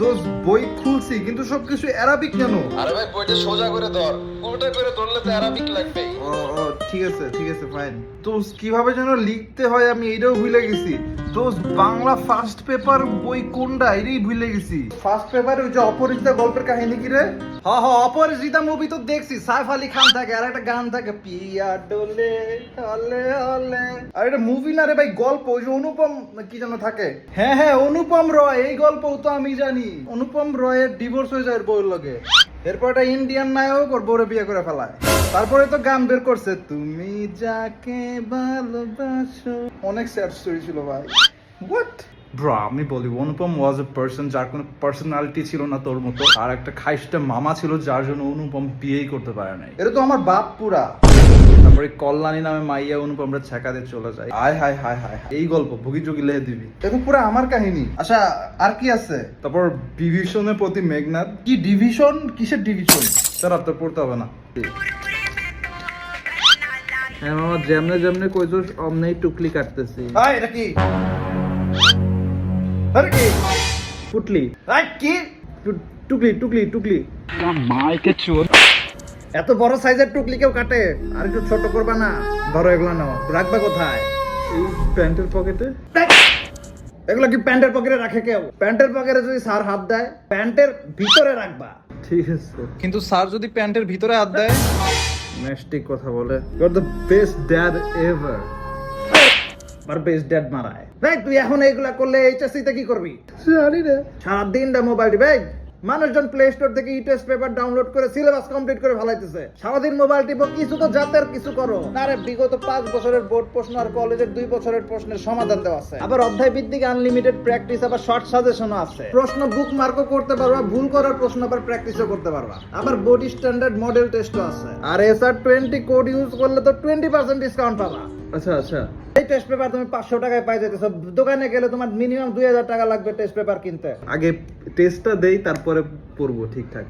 দোষ বই খুলছি কিন্তু সবকিছু অ্যারাবিক কেন? আরে ভাই বইটা সোজা করে ধর। উল্টা করে ধরলে তো অ্যারাবিক লাগবে। ও ও ঠিক আছে ঠিক আছে ফাইন তো কীভাবে যেন লিখতে হয় আমি এটাও ভুলে গেছি। তো বাংলা ফার্স্ট পেপার বই কোনটা এটাই ভুলে গেছি? ফার্স্ট পেপার ওই যে অপরিচিতা গল্পের কাহিনী কি রে? হ হ অপরিচিতা মুভি তো দেখছি। সাইফ আলী খান থাকে আর একটা গান থাকে পিয়া ডোলে হলে হলে। আর এটা মুভি না রে ভাই গল্প ওই যে অনুপম কি যেন থাকে। হ্যাঁ হ্যাঁ অনুপম রয় এই গল্প তো আমি জানি। অনুপম রয়ের ডিভোর্স হয়ে যায় বউর লগে। এরপর একটা ইন্ডিয়ান নায়ক ওর বড় বিয়ে করে ফেলায়। তারপরে তো গান বের করছে, তুমি যাকে ভালোবাসো। অনেক স্যাড স্টোরি ছিল ভাই। হোয়াট ব্রো আমি বলি অনুপম ওয়াজ এ পার্সন যার কোনো পার্সোনালিটি ছিল না তোর মতো আর একটা খাইস্টা মামা ছিল যার জন্য অনুপম বিয়েই করতে পারে নাই। এটা তো আমার বাপ পুরা। তারপরে কল্যাণী নামে মাইয়া অনুপমরা ছেকাতে চলে যায়। আয় হায় হায় হায় হায়। এই গল্প ভুগি যোগী লেহে দিবি। এটা পুরো আমার কাহিনী। আচ্ছা আর কি আছে? তারপর বিভীষণের প্রতি মেঘনাথ কি ডিভিশন? কিসের ডিভিশন? স্যার আপনার পড়তে হবে না। হ্যাঁ মামা যেমনে যেমনে কইছস অমনেই টুকলি কাটতেছি। এটা কি? আরে কি পুটলি। আই কি? টু- টুকলি টুকলি টুকলি। এত বড় সাইজের টুকলি কেউ কাটে? আর একটু ছোট করবা না। ধরো এগুলো নাও। রাখবা কোথায়? এই প্যান্টের পকেটে এগুলো কি প্যান্টের পকেটে রাখে কেউ? প্যান্টের পকেটে যদি স্যার হাত দেয় প্যান্টের ভিতরে রাখবা। ঠিক আছে। কিন্তু স্যার যদি প্যান্টের ভিতরে হাত দেয়? ম্যাস্টিক কথা বলে। You are the best dad ever R best dad মারায়। ভাই তুই এখন এইগুলা করলে এইচএসসি তে কি করবি? জানি না। সারাদিনটা মোবাইল ভাই মানুষজন প্লে স্টোর থেকে ই পেপার ডাউনলোড করে সিলেবাস কমপ্লিট করে ফেলাইতেছে। সারাদিন মোবাইল টিপো কিছু তো জাতের কিছু করো। না রে বিগত পাঁচ বছরের বোর্ড প্রশ্ন আর কলেজের দুই বছরের প্রশ্নের সমাধান দেওয়া আছে। আবার অধ্যায় ভিত্তিক আনলিমিটেড প্র্যাকটিস আবার শর্ট সাজেশনও আছে। প্রশ্ন বুক মার্কও করতে পারবা ভুল করার প্রশ্ন আবার প্র্যাকটিসও করতে পারবা। আবার বডি স্ট্যান্ডার্ড মডেল টেস্টও আছে। আর এসআর টোয়েন্টি কোড ইউজ করলে তো টোয়েন্টি পার্সেন্ট ডিসকাউন্ট পাবা। আচ্ছা আচ্ছা। এই টেস্ট পেপার তুমি পাঁচশো টাকায় পাই যেতেছো দোকানে গেলে তোমার মিনিমাম দুই হাজার টাকা লাগবে টেস্ট পেপার কিনতে। আগে টেস্টটা দেই তারপরে পড়ব ঠিকঠাক।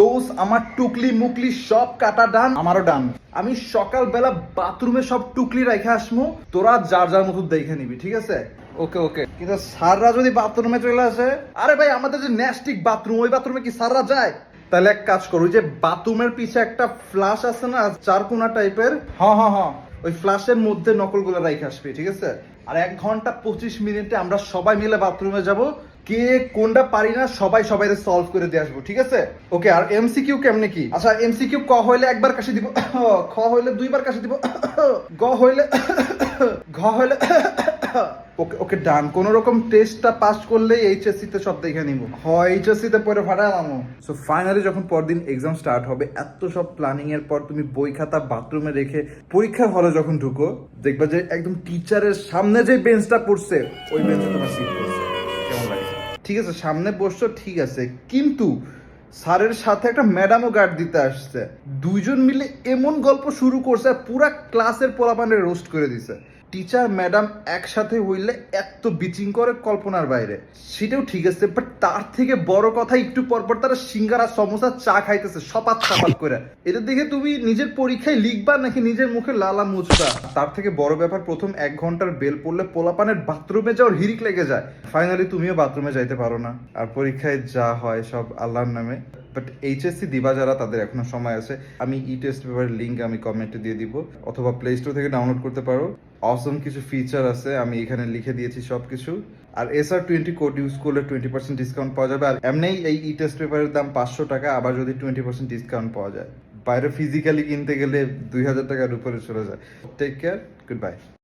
দোষ আমার টুকলি মুকলি সব কাটা ডান আমারও ডান। আমি সকালবেলা বাথরুমে সব টুকলি রেখে আসব তোরা যার যার মতো দেখে নিবি ঠিক আছে? ওকে ওকে। কিন্তু সাররা যদি বাথরুমে চলে আসে আরে ভাই আমাদের যে ন্যাস্টিক বাথরুম ওই বাথরুমে কি সাররা যায়? তাহলে এক কাজ করো ওই যে বাথরুমের পিছে একটা ফ্লাশ আছে না চারকোনা টাইপের হ্যাঁ হ্যাঁ হ্যাঁ। ওই ফ্লাশের মধ্যে নকলগুলো রেখে আসবে, ঠিক আছে? আর এক ঘণ্টা পঁচিশ মিনিটে আমরা সবাই মিলে বাথরুমে যাব। কে কোনটা পারি না, সবাই সবাই সলভ করে দিয়ে আসব, ঠিক আছে? ওকে, আর এমসিকিউ কেমনে কি? আচ্ছা এমসিকিউ ক হইলে একবার কাশি দিব, খ হইলে দুইবার কাশি দিব, গ হইলে ঘ হইলে ওকে ওকে ডান কোন রকম টেস্টটা পাস করলে এইচএসসি তে সব দেখে নিব। হয় এইচএসসি তে পরে ফাটালাম সো ফাইনালি যখন পরদিন এক্সাম স্টার্ট হবে, এত সব প্ল্যানিং এর পর তুমি বই খাতা বাথরুমে রেখে পরীক্ষা হলে যখন ঢুকো, দেখবা যে একদম টিচারের সামনে যে বেঞ্চটা পড়ছে, ওই বেঞ্চে তোমার সিট ঠিক আছে, সামনে বসছো, ঠিক আছে। কিন্তু স্যারের সাথে একটা ম্যাডামও গার্ড দিতে আসছে। দুইজন মিলে এমন গল্প শুরু করছে, পুরা ক্লাসের পোলাপানে রোস্ট করে দিছে। টিচার ম্যাডাম একসাথে হইলে এত বিচিং করে কল্পনার বাইরে। সেটাও ঠিক আছে বাট তার থেকে বড় কথা একটু পর পর তারা সিঙ্গারা, সমোসা, চা খাইতেছে, সপাত সপাত করে। এটা দেখে তুমি নিজের পরীক্ষায় লিখবা নাকি নিজের মুখে লালা মুছবা তার থেকে বড় ব্যাপার, প্রথম এক ঘণ্টার বেল পড়লে পোলাপানের বাথরুমে যাওয়ার হিরিক লেগে যায়। ফাইনালি তুমিও বাথরুমে যাইতে পারো না। আর পরীক্ষায় যা হয় সব আল্লাহর নামে। বাট এইচএসসি দিবা যারা, তাদের এখনও সময় আছে। আমি ই টেস্ট পেপারের লিঙ্ক আমি কমেন্টে দিয়ে দিব। অথবা প্লে স্টোর থেকে ডাউনলোড করতে পারো। অসম কিছু ফিচার আছে, আমি এখানে লিখে দিয়েছি সব কিছু আর S R twenty code use করলে টোয়েন্টি পার্সেন্ট ডিসকাউন্ট পাওয়া যাবে। আর এমনি এই ই টেস্ট পেপারের দাম পাঁচশো টাকা, আবার যদি টোয়েন্টি পার্সেন্ট ডিসকাউন্ট পাওয়া যায়। বাইরে ফিজিক্যালি কিনতে গেলে দুই হাজার টাকার উপরে চলে যায়। Take care good bye